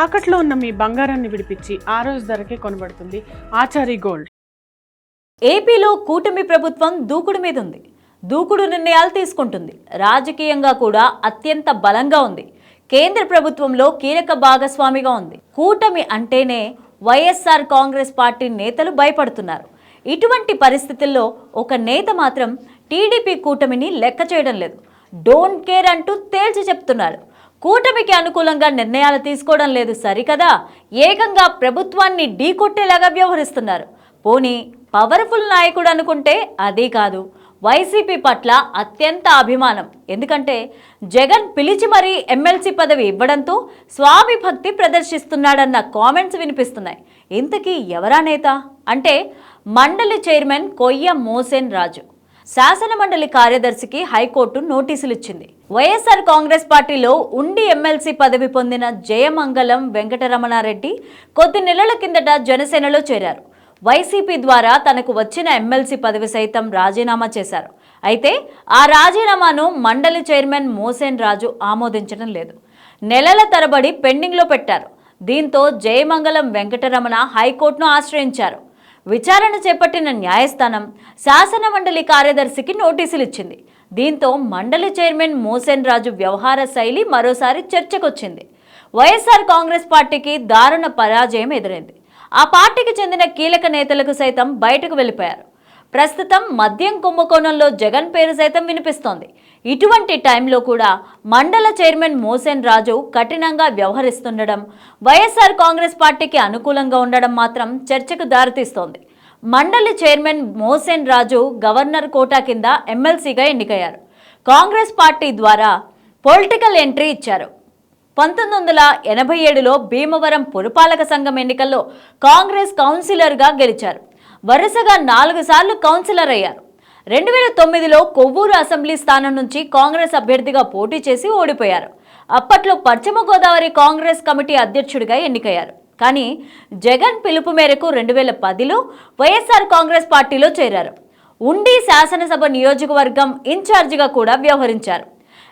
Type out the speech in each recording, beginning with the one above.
తాకట్లో ఉన్న మీ బంగారాన్ని విడిపించి ఆ రోజు ధరకే కొనబడుతుంది ఆచారి గోల్డ్. ఏపీలో కూటమి ప్రభుత్వం దూకుడు మీద ఉంది. దూకుడు నిర్ణయాలు తీసుకుంటుంది. రాజకీయంగా కూడా అత్యంత బలంగా ఉంది. కేంద్ర ప్రభుత్వంలో కీలక భాగస్వామిగా ఉంది. కూటమి అంటేనే వైఎస్ఆర్ కాంగ్రెస్ పార్టీ నేతలు భయపడుతున్నారు. ఇటువంటి పరిస్థితుల్లో ఒక నేత మాత్రం టీడీపీ కూటమిని లెక్క చేయడం లేదు. డోంట్ కేర్ అంటూ తేల్చి చెప్తున్నాడు కూటమికి అనుకూలంగా నిర్ణయాలు తీసుకోవడం లేదు సరికదా? ఏకంగా ప్రభుత్వాన్ని ఢీకొట్టేలాగా వ్యవహరిస్తున్నారు. పోనీ పవర్ఫుల్ నాయకుడు అనుకుంటే అదే కాదు. వైసీపీ పట్ల అత్యంత అభిమానం. ఎందుకంటే జగన్ పిలిచి మరీ ఎమ్మెల్సీ పదవి ఇవ్వడంతో స్వామి భక్తి ప్రదర్శిస్తున్నాడన్న కామెంట్స్ వినిపిస్తున్నాయి. ఇంతకీ ఎవరా నేత? అంటే మండలి చైర్మన్ కొయ్య మోసేన్ రాజు. శాసనమండలి కార్యదర్శికి హైకోర్టు నోటీసులు ఇచ్చింది వైఎస్ఆర్ కాంగ్రెస్ పార్టీలో ఉండి ఎమ్మెల్సీ పదవి పొందిన జయమంగళం వెంకటరమణారెడ్డి కొద్ది నెలల కిందట జనసేనలో చేరారు. వైసీపీ ద్వారా తనకు వచ్చిన ఎమ్మెల్సీ పదవి సైతం రాజీనామా చేశారు. అయితే ఆ రాజీనామాను మండలి చైర్మన్ మోసేన్ రాజు ఆమోదించడం లేదు. నెలల తరబడి పెండింగ్లో పెట్టారు. దీంతో జయమంగళం వెంకటరమణ హైకోర్టును ఆశ్రయించారు. విచారణ చేపట్టిన న్యాయస్థానం శాసన మండలి కార్యదర్శికి నోటీసులు ఇచ్చింది దీంతో మండలి చైర్మన్ మోసెన్ రాజు వ్యవహార శైలి మరోసారి చర్చకొచ్చింది. వైఎస్ఆర్ కాంగ్రెస్ పార్టీకి దారుణ పరాజయం ఎదురైంది. ఆ పార్టీకి చెందిన కీలక నేతలకు సైతం బయటకు వెళ్ళిపోయారు. ప్రస్తుతం మద్యం కుంభకోణంలో జగన్ పేరు సైతం వినిపిస్తోంది. ఇటువంటి టైంలో కూడా మండల చైర్మన్ మోసేన్ రాజు కఠినంగా వ్యవహరిస్తుండడం వైఎస్ఆర్ కాంగ్రెస్ పార్టీకి అనుకూలంగా ఉండడం మాత్రం చర్చకు దారితీస్తోంది. మండలి chairman Moshen Raju governor quota కింద ఎమ్మెల్సీగా ఎన్నికయ్యారు. కాంగ్రెస్ పార్టీ ద్వారా పొలిటికల్ ఎంట్రీ ఇచ్చారు. పంతొమ్మిది వందల ఎనభై ఏడులో భీమవరం పురపాలక సంఘం ఎన్నికల్లో కాంగ్రెస్ కౌన్సిలర్గా గెలిచారు. వరుసగా నాలుగు సార్లు కౌన్సిలర్ అయ్యారు. రెండు వేల తొమ్మిదిలో కొవ్వూరు అసెంబ్లీ స్థానం నుంచి కాంగ్రెస్ అభ్యర్థిగా పోటీ చేసి ఓడిపోయారు. అప్పట్లో పశ్చిమ గోదావరి కాంగ్రెస్ కమిటీ అధ్యక్షుడిగా ఎన్నికయ్యారు. కానీ జగన్ పిలుపు మేరకు రెండు వేల పదిలో వైఎస్ఆర్ కాంగ్రెస్ పార్టీలో చేరారు. ఉండి శాసనసభ నియోజకవర్గం ఇన్ఛార్జిగా కూడా వ్యవహరించారు.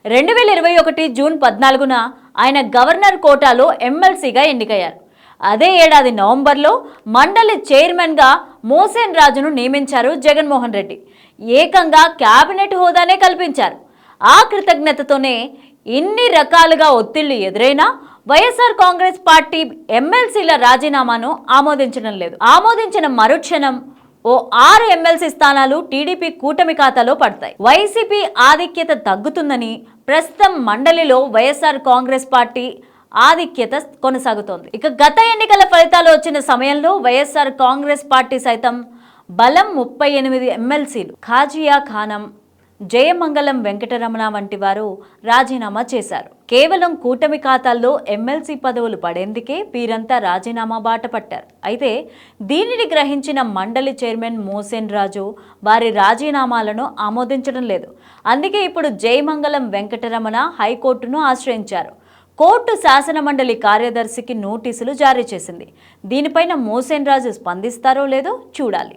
రెండు వేల ఇరవై ఒకటి జూన్ పద్నాలుగున ఆయన గవర్నర్ కోటాలో ఎమ్మెల్సీగా ఎన్నికయ్యారు. అదే ఏడాది నవంబర్లో మండలి చైర్మన్గా మోసేన్ రాజును నియమించారు జగన్మోహన్ రెడ్డి. ఏకంగా కేబినెట్ హోదానే కల్పించారు. ఆ కృతజ్ఞతతోనే ఇన్ని రకాలుగా ఒత్తిళ్ళు ఎదురైనా వైఎస్ఆర్ కాంగ్రెస్ పార్టీ ఎమ్మెల్సీల రాజీనామాను ఆమోదించడం లేదు. ఆమోదించిన మరుక్షణం ఓ ఆరు ఎమ్మెల్సీ స్థానాలు టీడీపీ కూటమి ఖాతాలో పడతాయి. వైసీపీ ఆధిక్యత తగ్గుతుందని ప్రస్తుతం మండలిలో వైఎస్ఆర్ కాంగ్రెస్ పార్టీ ఆధిక్యత కొనసాగుతోంది. ఇక గత ఎన్నికల ఫలితాలు వచ్చిన సమయంలో వైఎస్ఆర్ కాంగ్రెస్ పార్టీ సైతం బలం ముప్పై ఎనిమిది ఎమ్మెల్సీలు ఖాజియా ఖానం జయమంగళం వెంకటరమణ వంటి వారు రాజీనామా చేశారు. కేవలం కూటమి ఖాతాల్లో ఎమ్మెల్సీ పదవులు పడేందుకే వీరంతా రాజీనామా బాట పట్టారు. అయితే దీనిని గ్రహించిన మండలి చైర్మన్ మోసేన్ రాజు వారి రాజీనామాలను ఆమోదించడం లేదు. అందుకే ఇప్పుడు జయమంగళం వెంకటరమణ హైకోర్టును ఆశ్రయించారు. కోర్టు శాసనమండలి కార్యదర్శికి నోటీసులు జారీ చేసింది. దీనిపైన మోసేన్ రాజు స్పందిస్తారో లేదో చూడాలి.